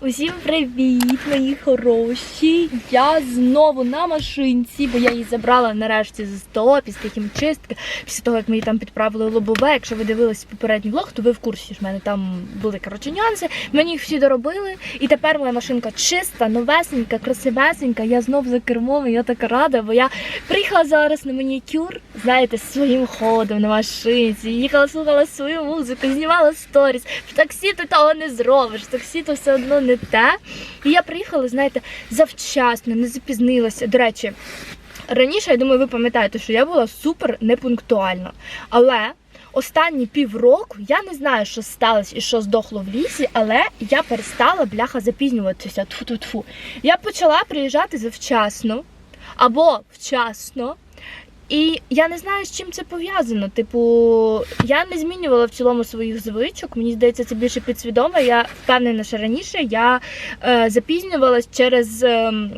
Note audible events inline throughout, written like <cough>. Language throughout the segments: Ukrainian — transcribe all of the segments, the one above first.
Усім привіт, мої хороші! Я знову на машинці, бо я її забрала нарешті з СТО після хімчистки, після того, як ми її там підправили лобове. Якщо ви дивилися попередній влог, то ви в курсі, що в мене там були коротше нюанси. Мені їх всі доробили, і тепер моя машинка чиста, новесенька, красивесенька. Я знов за кермом, і я така рада, бо я приїхала зараз на манікюр, знаєте, своїм ходом на машинці. Їхала, слухала свою музику, знімала сторіс. В таксі ти того не зробиш, в таксі то все одно не те. І я приїхала, знаєте, завчасно, не запізнилася. До речі, раніше, я думаю, ви пам'ятаєте, що я була супер непунктуальна. Але останні півроку я не знаю, що сталося і що здохло в лісі, але я перестала бляха запізнюватися. Тфу-тфу-тфу. Я почала приїжджати завчасно або вчасно. І я не знаю, з чим це пов'язано. Типу, я не змінювала в цілому своїх звичок. Мені здається, це більше підсвідомо. Я впевнена, що раніше я е, запізнювалась через ем,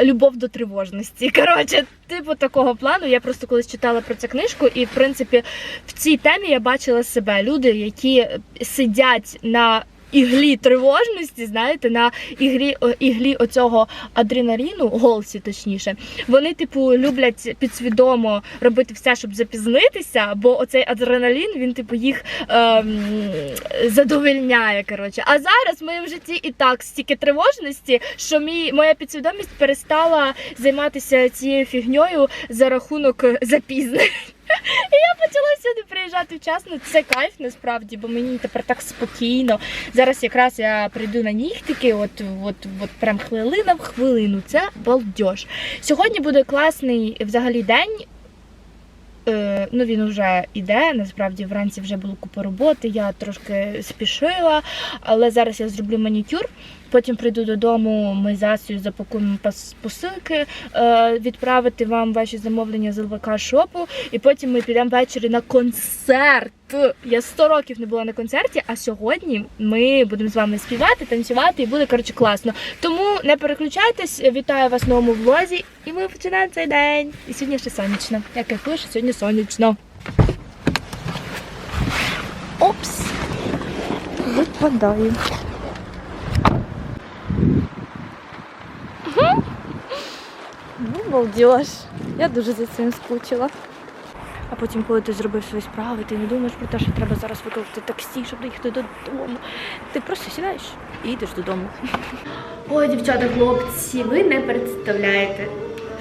любов до тривожності. <laughs> Коротше, типу такого плану. Я просто колись читала про цю книжку, і в принципі в цій темі я бачила себе. Люди, які сидять на іглі тривожності, знаєте, на іглі, іглі оцього адреналіну, голсі точніше, вони, типу, люблять підсвідомо робити все, щоб запізнитися, бо оцей адреналін, він, типу, їх ем, задовольняє. Коротше. А зараз в моєму житті і так стільки тривожності, що мій, моя підсвідомість перестала займатися цією фігньою за рахунок запізнень. Сюди приїжджати вчасно. Це кайф насправді, бо мені тепер так спокійно. Зараз якраз я прийду на нігтики, от, от, от прям хвилина в хвилину. Це балдеж. Сьогодні буде класний взагалі день. Е, ну він вже іде. Насправді вранці вже було купа роботи. Я трошки спішила, але зараз я зроблю манікюр. Потім прийду додому, ми з Асею запакуємо посилки, е, відправити вам ваші замовлення з ЛВК шопу, і потім ми підемо ввечері на концерт. Я 100 років не була на концерті, а сьогодні ми будемо з вами співати, танцювати і буде коротше класно. Тому не переключайтесь, вітаю вас в новому влозі, і ми починаємо цей день. І сьогодні ще сонячно. Я кайфую, що сьогодні сонячно. Опс! Випадаю. Ну, балдеж. Я дуже за цим скучила. А потім, коли ти зробив свої справи, ти не думаєш про те, що треба зараз викликати таксі, щоб доїхати додому. Ти просто сідаєш і йдеш додому. Ой, дівчата, хлопці, ви не представляєте,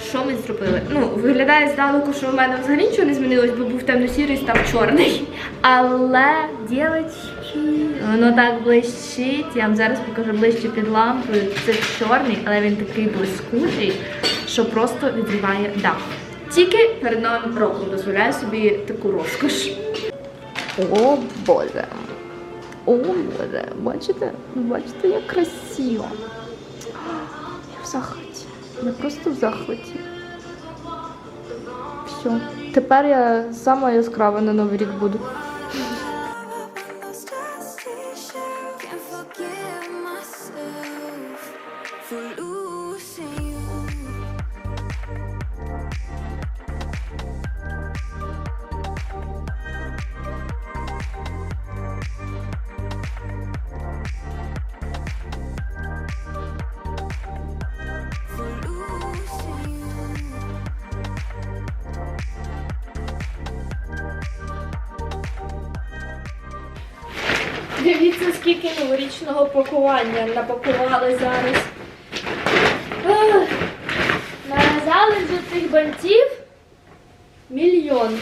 що ми зробили. Ну, виглядає здалеку, що в мене взагалі нічого не змінилось, бо був темно-сірий, став чорний. Але, дівчатки, воно так блищить. Я вам зараз покажу ближче під лампою. Це чорний, але він такий блискучий, що просто відриває дах. Тільки перед новим роком дозволяю собі таку розкош. О Боже. О Боже. Бачите? Бачите, як красиво. Я в захваті. Я просто в захваті. Все. Тепер я сама яскрава на новий рік буду. Напакували зараз. Нав'язали вже цих бантів мільйон.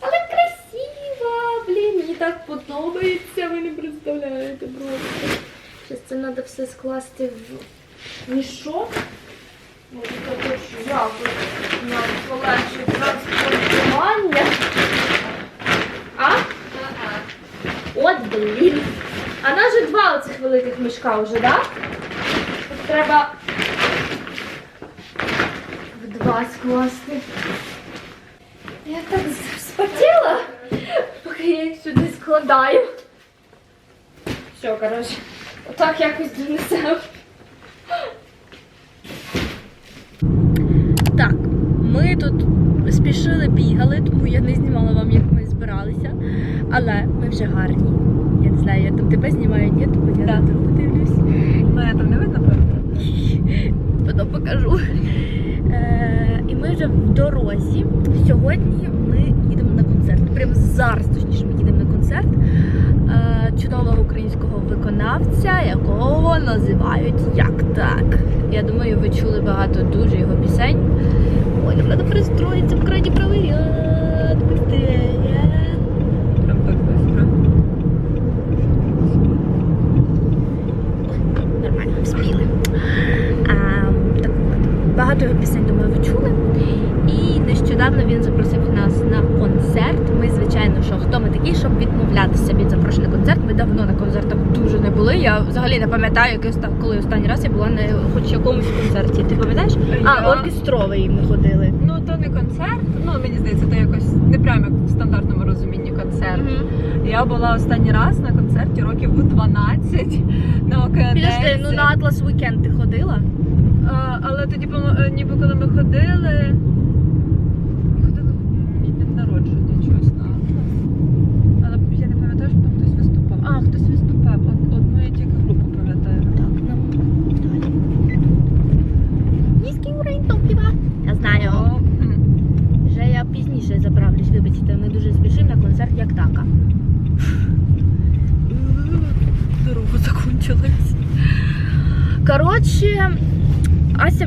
Але красиво, блін, мені так подобається, ви не представляєте просто. Зараз це треба все скласти в мішок. Може, також якось нам полегшить транспортування. А? От блін. А нас же два оцих великих мішка вже, да? Тут треба в два скласти. Я так спотіла, поки я їх сюди складаю. Все, коротше, отак якось донесемо. Так, ми тут спішили бігали, тому я не знімала вам, як ми збиралися, але ми вже гарні. Тебе знімаю, ні, то я Да. там подивлюсь. Мене там не видно, правда? <laughs> Потім покажу. Е, і ми вже в дорозі. Сьогодні ми їдемо на концерт. Прямо зараз, точніше, ми їдемо на концерт е, чудового українського виконавця, якого називають як так. Я думаю, ви чули багато дуже його пісень. Ой, треба перестроїтися в крайній правий ряд. Быстрее. Прям так быстро. Нормально, спіли. А, так от, багато його пісень, думаю, ви чули. І нещодавно він запросив нас на концерт. Ми, звичайно, що хто ми такі, щоб відмовлятися від запрошення на концерт. Ми давно на концертах дуже не були. Я взагалі не пам'ятаю, який коли останній раз я була на хоч якомусь концерті. Ти пам'ятаєш? А, Я- оркестровий ми ходили. Ну, то не концерт, ну мені здається, то якось не прямо як в стандартному розумінні концерт. Я була останній раз на концерті років в 12 на ОКН. Підожди, ну на Атлас Weekend ти ходила? Але тоді, е, ніби коли ми. Ходили в мій день народження, щось на Атлас. Але я не пам'ятаю, що там хтось виступав. А, хтось виступав. Од- Одну я тільки групу пам'ятаю. Так, нам далі. Низький уровень топлива. Я знаю. О, м. Вже я пізніше заправлюсь, вибачте, ми дуже спішимо на концерт як така. Дорога закончилась. Коротше, Ася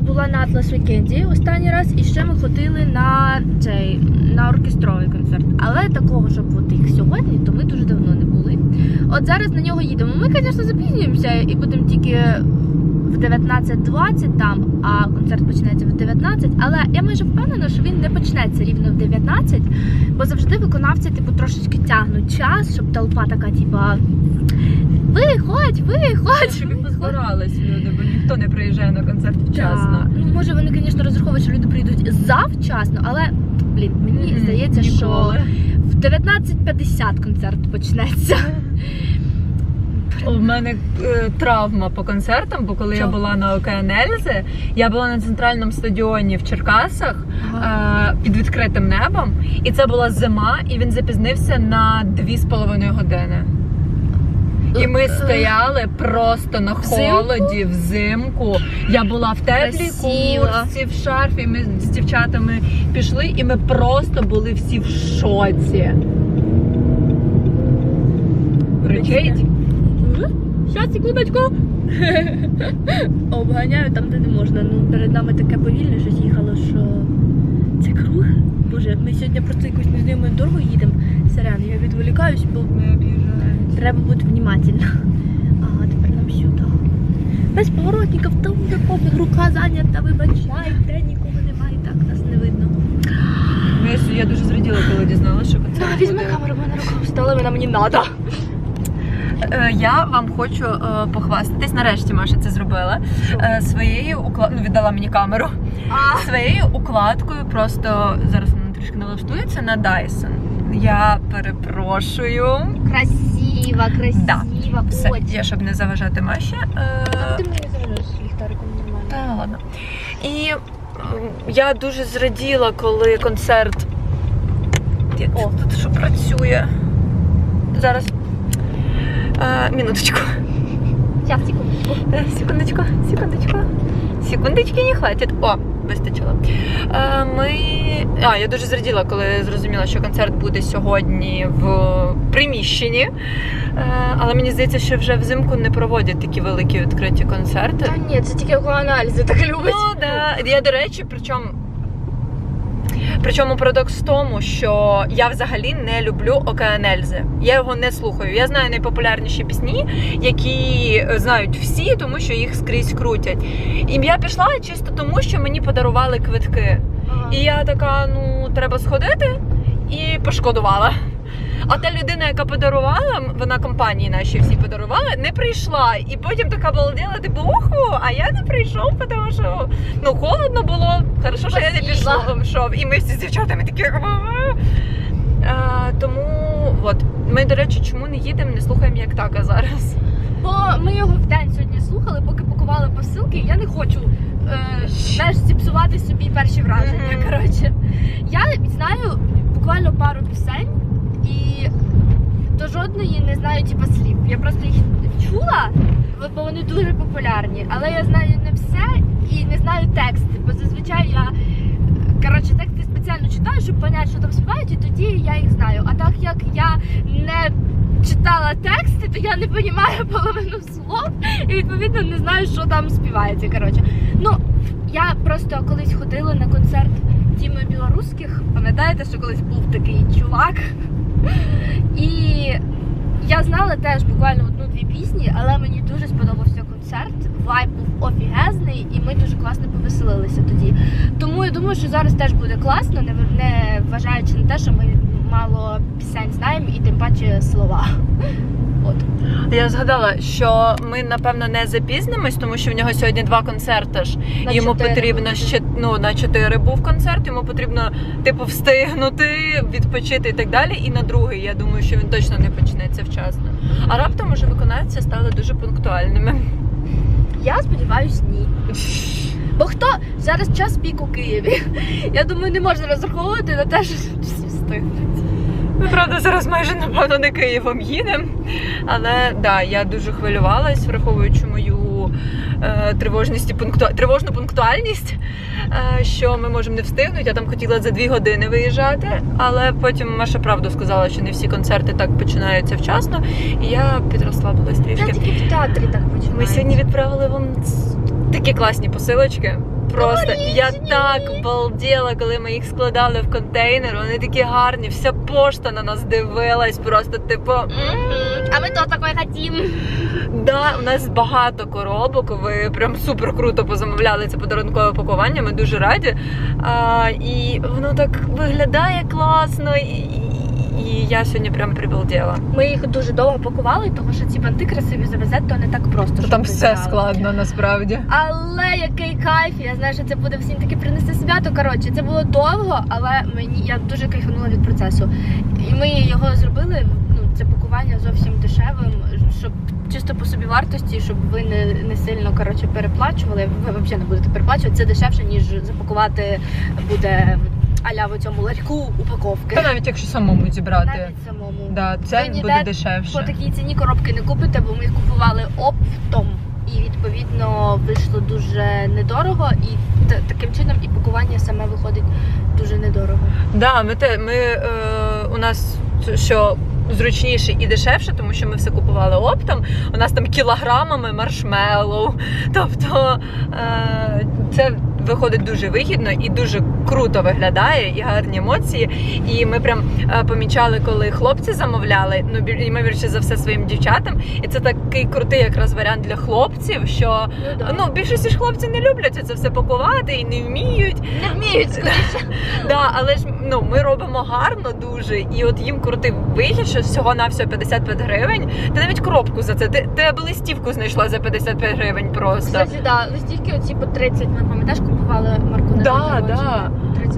Вікенді останній раз, і ще ми ходили на цей на оркестровий концерт. Але такого, щоб от їх сьогодні, то ми дуже давно не були. От зараз на нього їдемо. Ми, звісно, запізнюємося і будемо тільки в 19.20 там, а концерт почнеться в 19. Але я майже впевнена, що він не почнеться рівно в 19, бо завжди виконавці, типу, трошечки тягнуть час, щоб толпа така, типа. Виходь, виходь! Щоб позбирались люди, бо ніхто не приїжджає на концерт вчасно. Да. Ну, може, вони, звісно, розраховують, що люди прийдуть завчасно, але блін, мені здається, що в 19.50 концерт почнеться. У мене е, травма по концертам, бо коли я була на ОКН Ельзи, я була на центральному стадіоні в Черкасах е, під відкритим небом, і це була зима, і він запізнився на 2,5 години. І ми стояли просто на холоді, взимку. Я була в теплій Красиво. куртці, в шарфі. Ми з дівчатами пішли, і ми просто були всі в шоці. Речить? Щас, секундочку. <laughs> Обганяю там, де не можна. Ну, перед нами таке повільне щось їхало, що це круг. Боже, ми сьогодні просто якусь незнайомою дорогою їдемо. Сорян, я відволікаюсь, бо Ми об'їжджаємо. Треба бути внимательно. Ага, тепер нам сюди. Без поворотників, там де попит, рука зайнята, вибачайте, нікого немає, так нас не видно. Ну, я, дуже зраділа, коли дізналася, що концерт Так, візьми буде. камеру, в мене рука встала, вона мені надо. Е, Я вам хочу е, похвастатись. Нарешті Маша це зробила. Е, Своєю укла... ну, віддала мені камеру. Своєю укладкою просто зараз вона трішки налаштується на Dyson. Я перепрошую. Красиво, красиво, Да. Все, я щоб не заважати Маші. Е, Ти мені заважаєш ліхтариком нормально. Та ладно. І я дуже зраділа, коли концерт. О. тут що працює? Зараз. Е, минуточку. Сейчас, секундочку. Е, Секундочку, секундочку. Секундочки не хватить. О, вистачило. Е, Ми. А, я дуже зраділа, коли зрозуміла, що концерт буде сьогодні в приміщенні. Е, Але мені здається, що вже взимку не проводять такі великі відкриті концерти. Та ні, це тільки аналізи так любить. Ну, да. Я, до речі, причому. Причому парадокс в тому, що я взагалі не люблю Океанельзи. Я його не слухаю. Я знаю найпопулярніші пісні, які е, знають всі, тому що їх скрізь крутять. І я пішла чисто тому, що мені подарували квитки. І я така, ну, треба сходити, і пошкодувала. А та людина, яка подарувала, вона компанії наші всі подарувала, не прийшла. І потім така балділа, типу, оху, а я не прийшов, тому що ну холодно було. Хорошо, що я не пішов. Пішов. І ми всі з дівчатами такі. А, тому от ми, до речі, чому не їдемо, не слухаємо як така зараз. Бо ми його в день сьогодні слухали, поки пакували посилки. Я не хочу е, знаєш, зіпсувати собі перші враження. Мгм. Коротше, я знаю буквально пару пісень, жодної не знаю типу, слів. Я просто їх чула, бо вони дуже популярні. Але я знаю не все і не знаю тексти. Бо зазвичай я коротше тексти спеціально читаю, щоб поняти, що там співають, і тоді я їх знаю. А так як я не читала тексти, то я не розумію <laughs> половину слов і відповідно не знаю, що там співається. Коротше. Ну, я просто колись ходила на концерт Тіми білоруських. Пам'ятаєте, що колись був такий чувак? <laughs> І я знала теж буквально одну-дві пісні, але мені дуже сподобався концерт. Вайб був офігезний, і ми дуже класно повеселилися тоді. Тому я думаю, що зараз теж буде класно, не, вважаючи на те, що ми мало пісень знаємо і тим паче слова. От. Я згадала, що ми напевно не запізнимось, тому що в нього сьогодні два концерти ж. На йому потрібно ще ну на чотири був концерт. Йому потрібно типу встигнути, відпочити і так далі. І на другий я думаю, що він точно не почнеться вчасно. А раптом уже виконавці стали дуже пунктуальними. Я сподіваюсь, ні. Бо хто зараз час пік у Києві? Я думаю, не можна розраховувати на те, що всі встигнуть. Ми правда зараз майже напевно не Києвом їдемо. Але да, я дуже хвилювалась, враховуючи мою е, тривожність і пункту... тривожну пунктуальність, е, що ми можемо не встигнути. Я там хотіла за дві години виїжджати, але потім Маша правду сказала, що не всі концерти так починаються вчасно, і я підрослабилась Я трішки. тільки в театрі так починаю. Ми сьогодні відправили вам такі класні посилочки. Просто я так балділа, коли ми їх складали в контейнер. Вони такі гарні, вся пошта на нас дивилась. Просто типу. А ми то такое хотім. Да, у нас багато коробок. Ви прям супер круто позамовляли це подарункове пакування. Ми дуже раді. А, і воно так виглядає класно. І, і я сьогодні прям прибалділа. Ми їх дуже довго пакували, тому що ці банти красиві завезти, то не так просто. щоб ви знали. насправді. Але який кайф! Я знаю, що це буде всім таки принести свято. Коротше, це було довго, але мені я дуже кайфанула від процесу. І ми його зробили. Ну, це пакування зовсім дешевим, щоб чисто по собі вартості, щоб ви не, не сильно коротше переплачували. Ви взагалі не будете переплачувати. Це дешевше, ніж запакувати буде аля в цьому ларьку упаковки. Та навіть якщо самому зібрати. Навіть самому. Да, це Ви ніде буде По такій ціні коробки не купите, бо ми їх купували оптом. І відповідно вийшло дуже недорого, і та- таким чином і пакування саме виходить дуже недорого. Да, ми те ми е, у нас що зручніше і дешевше, тому що ми все купували оптом. У нас там кілограмами маршмеллоу. Тобто е, це виходить дуже вигідно і дуже круто виглядає, і гарні емоції. І ми прям е, помічали, коли хлопці замовляли, ну ймовірніше за все своїм дівчатам. І це такий крутий якраз варіант для хлопців, що ну більшість ж хлопців не люблять це все пакувати і не вміють. не вміють скоріше. <laughs> Да, але ж ну ми робимо гарно дуже, і от їм крутий вихід, що всього на всього 55 гривень. Ти навіть коробку за це. Ти, ти аби листівку знайшла за 55 гривень просто. Кстати, да, листівки оці по 30, ми пам'ятаєш, купували марку на Да, да.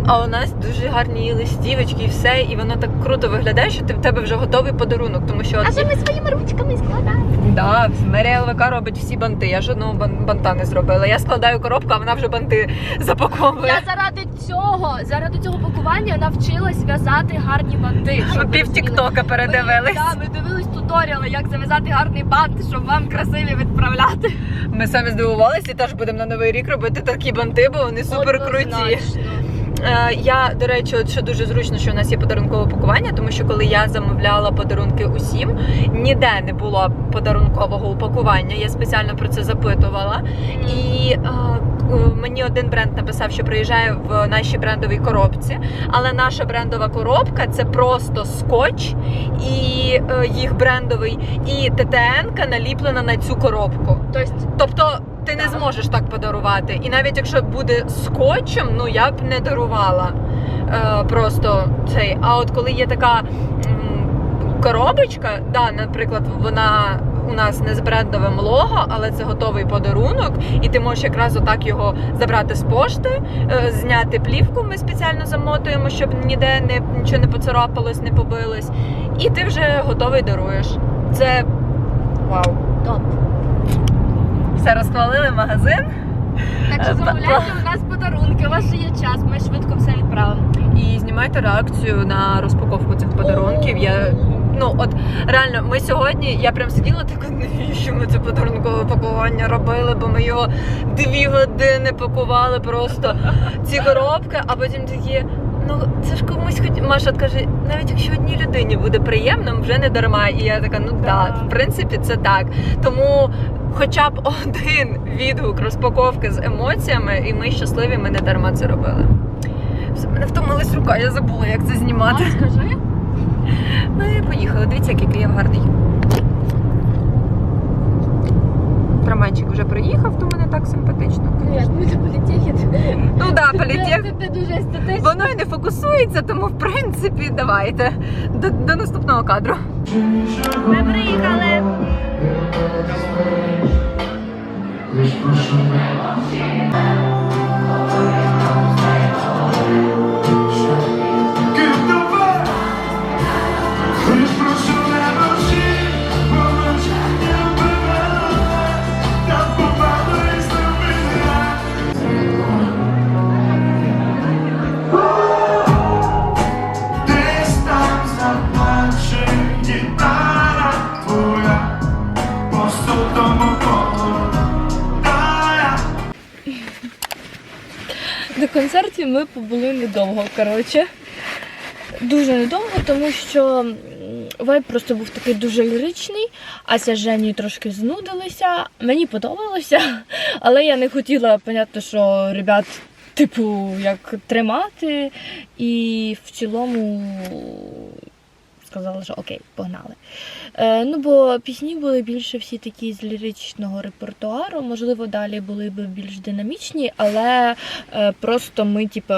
А у нас дуже гарні листівочки і все, і воно так круто виглядає, що ти в тебе вже готовий подарунок, тому що А що ми своїми ручками складаємо? да, мерія ЛВК робить всі банти. Я жодного бан- банта не зробила. Я складаю коробку, а вона вже банти запаковує. Я заради цього, заради цього пакування навчилась в'язати гарні банти. Ми пів тіктока передивились. да, ми дивились туторіали, як зав'язати гарний бант, щоб вам красиві відправляти. Ми самі здивувалися і теж будемо на новий рік робити такі банти, бо вони супер круті. Е, Я, до речі, от що дуже зручно, що у нас є подарункове пакування, тому що коли я замовляла подарунки усім, ніде не було подарункового упакування. Я спеціально про це запитувала. І е, мені один бренд написав, що приїжджає в нашій брендовій коробці. Але наша брендова коробка це просто скотч і е, їх брендовий, і ТТН наліплена на цю коробку. Тобто, Тобто ти не зможеш так подарувати. І навіть якщо буде скотчем, ну я б не дарувала е, просто цей. А от коли є така м, коробочка, да, наприклад, вона. У нас не з брендовим лого, але це готовий подарунок, і ти можеш якраз отак його забрати з пошти, е, зняти плівку. Ми спеціально замотуємо, щоб ніде не нічого не поцарапалось, не побилось. І ти вже готовий даруєш. Це вау. топ. Все розхвалили магазин. Так Е, що замовляйте у нас подарунки, у вас ще є час, ми швидко все відправимо. І знімайте реакцію на розпаковку цих подарунків. Я Ну от реально, ми сьогодні, я прям сиділа така, навіщо ми це подарункове пакування робили, бо ми його дві години пакували просто ці коробки, а потім такі. Ну, це ж комусь хоч Маша каже, навіть якщо одній людині буде приємно, вже не дарма. І я така, ну так, Да. в принципі, це так. Тому хоча б <laughs> один відгук розпаковки з емоціями, і ми щасливі, ми не дарма це робили. Все, мене втомилась рука, я забула, як це знімати. скажи. Ну і поїхали. Дивіться, який Київ гарний. Трамвайчик вже приїхав, то мене так симпатично. Привіт, ми до політехи. Ну да, політех. Це дуже естетично. Воно і не фокусується, тому в принципі давайте до, до наступного кадру. Ми приїхали. Десь ми побули недовго, коротше. Дуже недовго, тому що вайб просто був такий дуже ліричний, Ася з Женєю трошки знудилися. Мені подобалося, <laughs> але я не хотіла понятно, що ребят, типу, як тримати. І в цілому сказала, що окей, погнали. Е, ну, бо пісні були більше всі такі з ліричного репертуару. Можливо, далі були б більш динамічні, але е, просто ми, типу,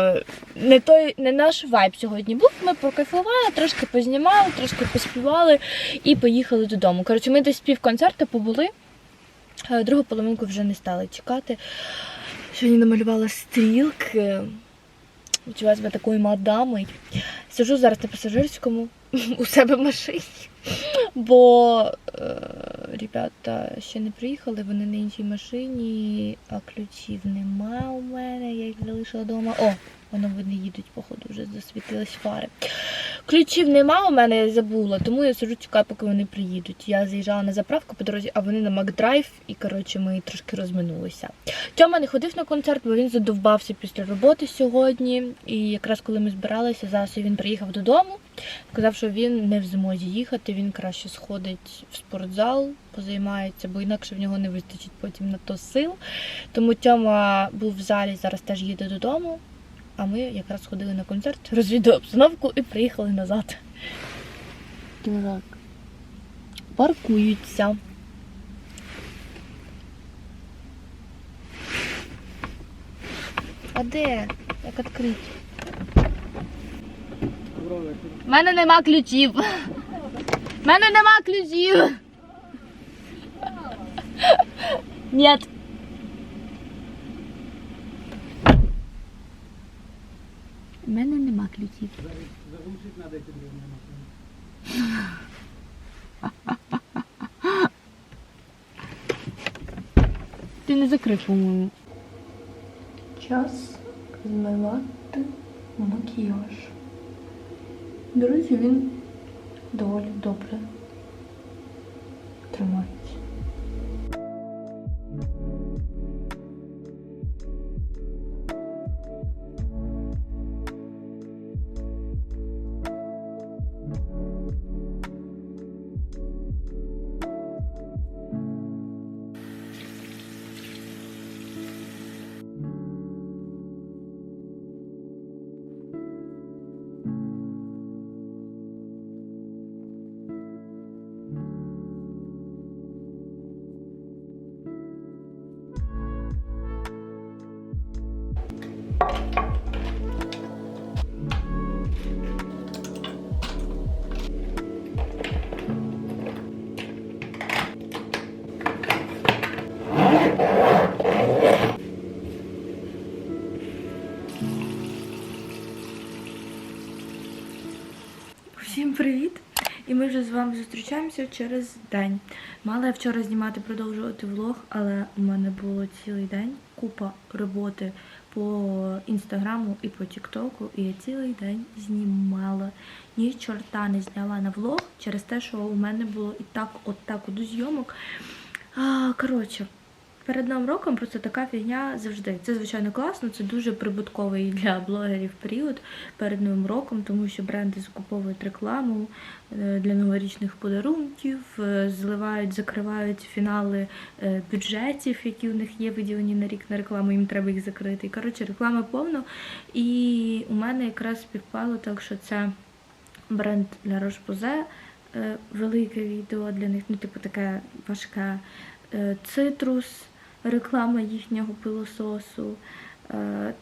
не той, не наш вайб сьогодні був. Ми покайфували, трошки познімали, трошки поспівали і поїхали додому. Коротше, ми десь пів концерту побули. е, Другу половинку вже не стали чекати. Сьогодні намалювала стрілки. Відчуваю себе такою мадамою. Сижу зараз на пасажирському у себе в машині. Бо е, ребята ще не приїхали, вони на іншій машині, а ключів нема у мене, я їх залишила вдома. О, воно вони їдуть, походу, вже засвітились фари. Ключів нема у мене, я забула, тому я сиджу, чекаю, поки вони приїдуть. Я заїжджала на заправку по дорозі, а вони на Макдрайв, і коротше ми трошки розминулися. Тьома не ходив на концерт, бо він задовбався після роботи сьогодні. І якраз коли ми збиралися, зараз він приїхав додому. Сказав, що він не в змозі їхати, він краще сходить в спортзал, позаймається, бо інакше в нього не вистачить потім на то сил. Тому Тьома був в залі, зараз теж їде додому. А ми якраз ходили на концерт, розвідали обстановку і приїхали назад. Так. Паркуються. А де? Як відкрити? У мене нема ключів. У мене нема ключів. Нет. У мене нема ключів. Ти не закрив, по-моєму. Час змивати макіяж. До речі, він доволі добре тримається. Ми вже з вами зустрічаємося через день. Мала я вчора знімати, продовжувати влог, але у мене було цілий день, купа роботи по інстаграму і по тіктоку, і я цілий день знімала. Ні чорта не зняла на влог через те, що у мене було і так, от так до зйомок. А, коротше, перед новим роком просто така фігня завжди. Це звичайно класно, це дуже прибутковий для блогерів період перед новим роком, тому що бренди закуповують рекламу е, для новорічних подарунків, е, зливають, закривають фінали е, бюджетів, які у них є виділені на рік на рекламу, їм треба їх закрити. І, коротше, реклами повно. І у мене якраз співпало так, що це бренд для Рошпозе, велике відео для них, ну, типу, таке важке. Цитрус, реклама їхнього пилососу. Е,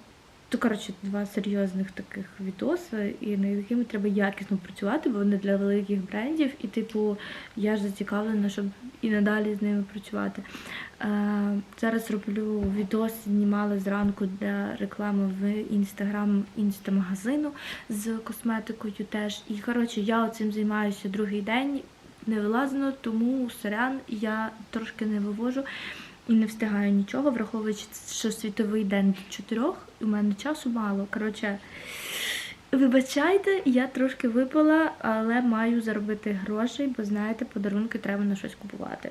То, коротше, два серйозних таких відоси, і над якими треба якісно працювати, бо вони для великих брендів. І, типу, я ж зацікавлена, щоб і надалі з ними працювати. Е, Зараз роблю відос, знімала зранку для реклами в інстаграм інстамагазину з косметикою теж. І коротше, я цим займаюся другий день. Не вилазно, тому сорян, я трошки не вивожу і не встигаю нічого, враховуючи, що світовий день до чотирьох, і в мене часу мало. Коротше, вибачайте, я трошки випала, але маю заробити грошей, бо знаєте, подарунки треба на щось купувати.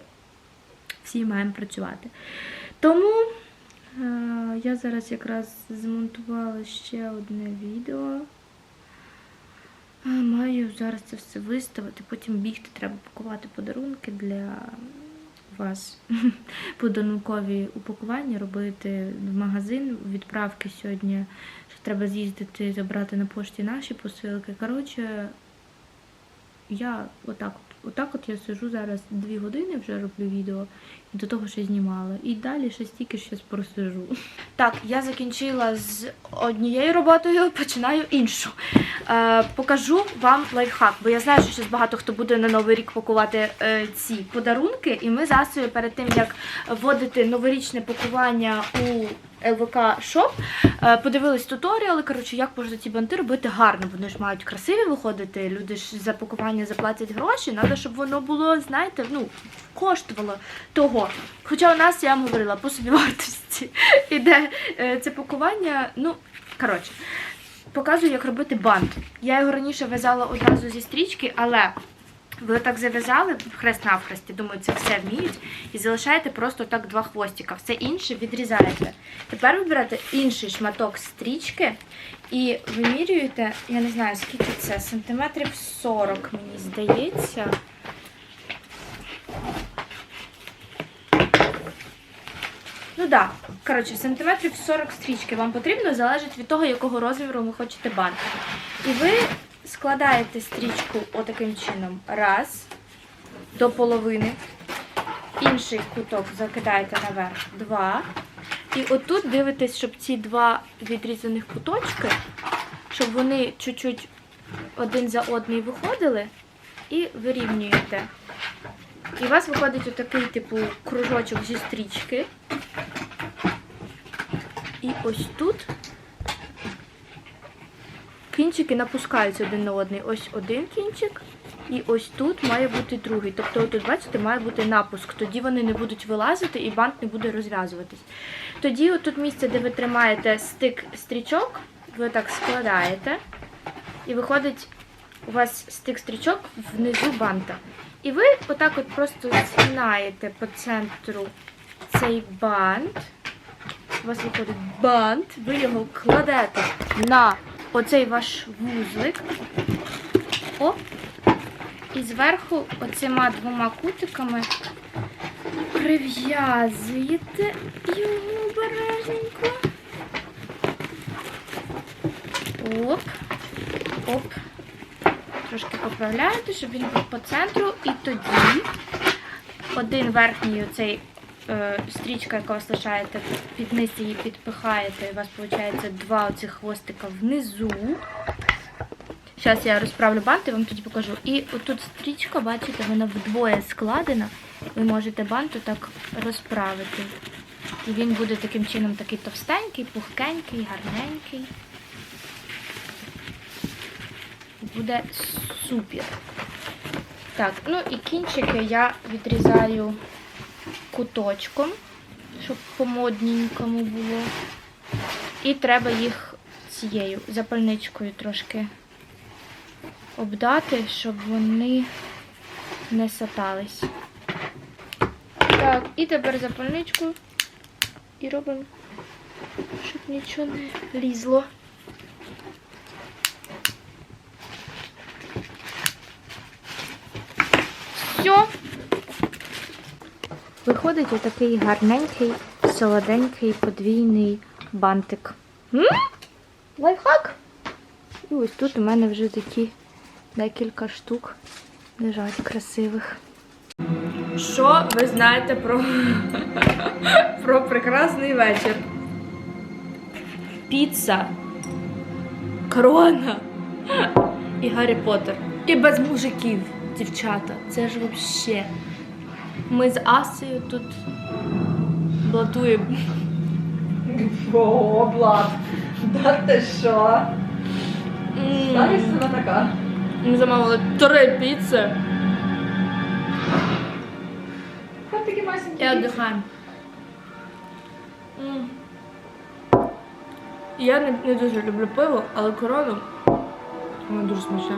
Всі маємо працювати. Тому е, я зараз якраз змонтувала ще одне відео. Маю зараз це все виставити, потім бігти, треба пакувати подарунки для вас. <laughs> Подарункові упакування робити в магазин. Відправки сьогодні що треба з'їздити, забрати на пошті наші посилки. Коротше, я отак от, отак от я сижу зараз дві години, вже роблю відео, і до того ще знімала. І далі ще стільки щось просижу. Так, я закінчила з однією роботою, починаю іншу. Е, покажу вам лайфхак, бо я знаю, що зараз багато хто буде на новий рік пакувати е, ці подарунки, і ми з Асею перед тим як вводити новорічне пакування у ЛВК Shop, е, подивились туторіали, коротше, як можна ці банти робити гарно. Вони ж мають красиві виходити. Люди ж за пакування заплатять гроші. Треба, щоб воно було, знаєте, ну, коштувало того. Хоча у нас, я вам говорила, по собівартості <laughs> іде е, це пакування. Ну, коротше, показую, як робити бант. Я його раніше в'язала одразу зі стрічки, але ви так зав'язали хрест навхресті, думаю, це все вміють, і залишаєте просто так два хвостика. Все інше відрізаєте. Тепер ви берете інший шматок стрічки і вимірюєте, я не знаю, скільки це, сантиметрів 40, мені здається. Ну так, да. коротше, сантиметрів 40 стрічки вам потрібно, залежить від того, якого розміру ви хочете бант. І ви складаєте стрічку отаким чином. Раз, до половини. Інший куток закидаєте наверх. Два. І отут дивитесь, щоб ці два відрізаних куточки, щоб вони чуть-чуть один за одний виходили, і вирівнюєте. І у вас виходить отакий, типу, кружочок зі стрічки. І ось тут кінчики напускаються один на один. Ось один кінчик, і ось тут має бути другий. Тобто, тут, бачите, має бути напуск. Тоді вони не будуть вилазити і бант не буде розв'язуватись. Тоді, отут місце, де ви тримаєте стик стрічок, ви так складаєте, і виходить у вас стик стрічок внизу банта. І ви отак от просто згинаєте по центру цей бант. У вас виходить бант, ви його кладете на оцей ваш вузлик. Оп. І зверху оцима двома кутиками прив'язуєте його обережненько. Оп. Оп. Трошки поправляєте, щоб він був по центру. І тоді один верхній оцей стрічка, яка вас лишаєте, під низ її підпихаєте, і у вас виходить два оцих хвостика внизу. Зараз я розправлю бант і вам тоді покажу. І отут стрічка, бачите, вона вдвоє складена. Ви можете бант так розправити. І він буде таким чином такий товстенький, пухкенький, гарненький. Буде супер. Так, ну і кінчики я відрізаю куточком, щоб по модненькому було. І треба їх цією запальничкою трошки обдати, щоб вони не сатались. Так, і тепер запальничку і робимо, щоб нічого не лізло. Все. Виходить отакий гарненький, солоденький подвійний бантик. М? Лайфхак. І ось тут у мене вже такі декілька штук лежать красивих. Що ви знаєте про, <laughs> про прекрасний вечір? Піца, корона і Гаррі Поттер. І без мужиків, дівчата. Це ж взагалі. Ми з Асею тут блатуємо. О, Влад, да ти що? М, вона така? Ми замовили три піци Ось такі масенькі. і віддихаємо. М. Я не, не дуже люблю пиво, але корону вона дуже смачна.